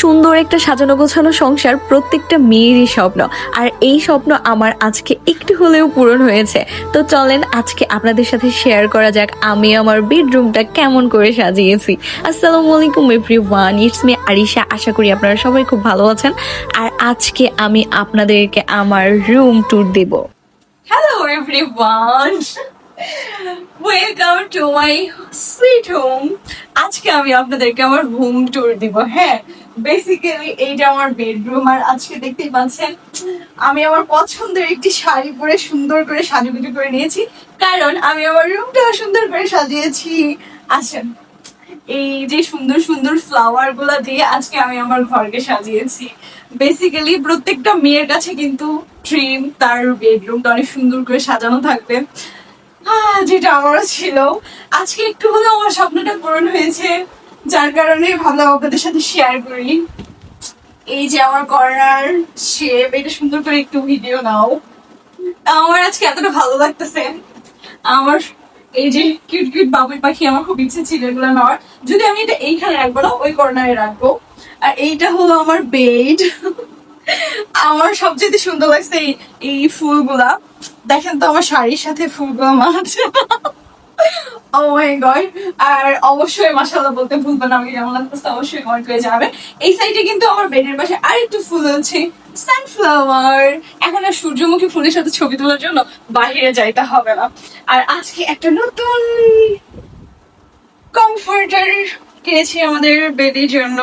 সুন্দর একটা সাজানো গোছানো সংসার প্রত্যেকটা মেয়েরই স্বপ্ন। আর এই স্বপ্ন আমার আজকে একটু হলেও পূরণ হয়েছে। তো চলেন আজকে আপনাদের সাথে শেয়ার করা যাক আমি আমার বেডরুমটা কেমন করে সাজিয়েছি। আসসালামু আলাইকুম everyone it's me Arisha. আশা করি আপনারা সবাই খুব ভালো আছেন। আর আজকে আমি আপনাদেরকে আমার রুম ট্যুর দেব। হ্যালো সুইট হোম আজকে আমি আপনাদেরকে আমার হোম ট্যুর দিব হ্যাঁ। বেসিক্যালি এইটা আমার বেডরুম আর আজকে দেখতেই পাচ্ছেন, আমি আমার পছন্দের একটি শাড়ি পরে সুন্দর করে সাজুগুজু করে নিয়েছি। কারণ আমি আমার রুমটা সুন্দর করে সাজিয়েছি। আচ্ছা এই যে সুন্দর সুন্দর ফ্লাওয়ারগুলা দিয়ে আজকে আমি আমার ঘরকে সাজিয়েছি। বেসিক্যালি প্রত্যেকটা মেয়ের কাছে কিন্তু ড্রিম তার বেডরুমটা অনেক সুন্দর করে সাজানো থাকবে। যেটা আমারও ছিল। আজকে একটু হলেও আমার স্বপ্নটা পূরণ হয়েছে। যার কারণে ভাবলাম আপনাদের সাথে শেয়ার করি। এই যে আমার কর্নার শেপ এটা সুন্দর করে একটু ভিডিও নাও। আমার আজকে এতটা ভালো লাগতেছে। আমার এই যে কিউট কিউট বাবুই পাখি আমার খুব ইচ্ছে ছিল এগুলো নেওয়ার। যদি আমি এটা এইখানে রাখব না, ওই কর্নারে রাখব। আর এইটা হলো আমার বেড আমার সবচেয়ে সুন্দর লাগছে এই ফুলগুলা। দেখেন তো আমার শাড়ির সাথে ফুলগুলো মানাচ্ছে গড আর অবশ্যই বলতে আমি অবশ্যই এই কিন্তু আমার বেডের পাশে আরেকটু ফুল আছে সানফ্লাওয়ার এখন আর সূর্যমুখী ফুলের সাথে ছবি তোলার জন্য বাইরে যাইতে হবে না। আর আজকে একটা নতুন কমফোর্টার কিনেছি আমাদের বেদির জন্য।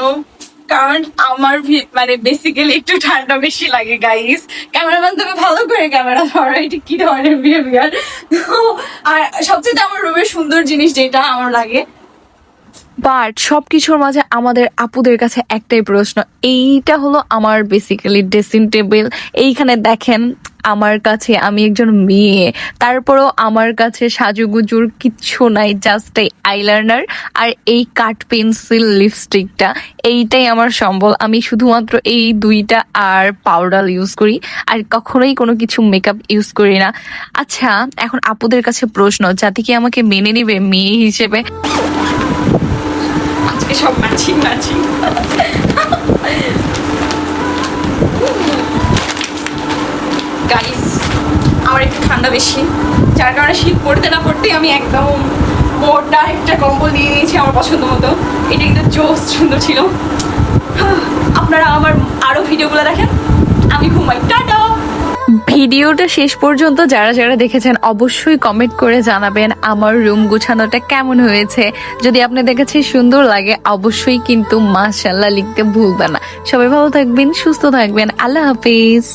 কারণ আমার মানে বেসিক্যালি একটু ঠান্ডা বেশি লাগে গাইস ক্যামেরাম্যান তুমি ভালো করে ক্যামেরা ধরো, এটা কি ধরনের বিহেভিয়ার আর সবচেয়ে আমার রুমের সুন্দর জিনিস যেটা আমার লাগে বাট সব কিছুর মাঝে আমাদের আপুদের কাছে একটাই প্রশ্ন, এইটা হলো আমার বেসিক্যালি ড্রেসিং টেবিল এইখানে দেখেন আমার কাছে আমি একজন মেয়ে। তারপরেও আমার কাছে সাজুগুজুর কিচ্ছু নাই জাস্ট এই আইলাইনার আর এই কাট পেন্সিল লিপস্টিকটা এইটাই আমার সম্বল। আমি শুধুমাত্র এই দুইটা আর পাউডার ইউজ করি আর কখনোই কোনো কিছু মেকআপ ইউজ করি না। আচ্ছা এখন আপুদের কাছে প্রশ্ন যাতে কি আমাকে মেনে নিবে মেয়ে হিসেবে? আজকে সব ম্যাচিং ম্যাচিং গাইস আমার একটু ঠান্ডা বেশি। যার কারণে শীত পড়তে না পড়তেই আমি একদম মোটা একটা কম্বল নিয়ে নিয়েছি আমার পছন্দ মতো। এটা কিন্তু জোস সুন্দর ছিল। আপনারা আমার আরও ভিডিওগুলো দেখেন, আমি ঘুমাই। টাটা! ভিডিওটা শেষ পর্যন্ত যারা যারা দেখেছেন, অবশ্যই কমেন্ট করে জানাবেন আমার রুম গুছানোটা কেমন হয়েছে। যদি আপনাদের কাছে সুন্দর লাগে, অবশ্যই কিন্তু মাশাল্লাহ লিখতে ভুলবেন না। সবাই ভালো থাকবেন, সুস্থ থাকবেন। আল্লাহ হাফিজ।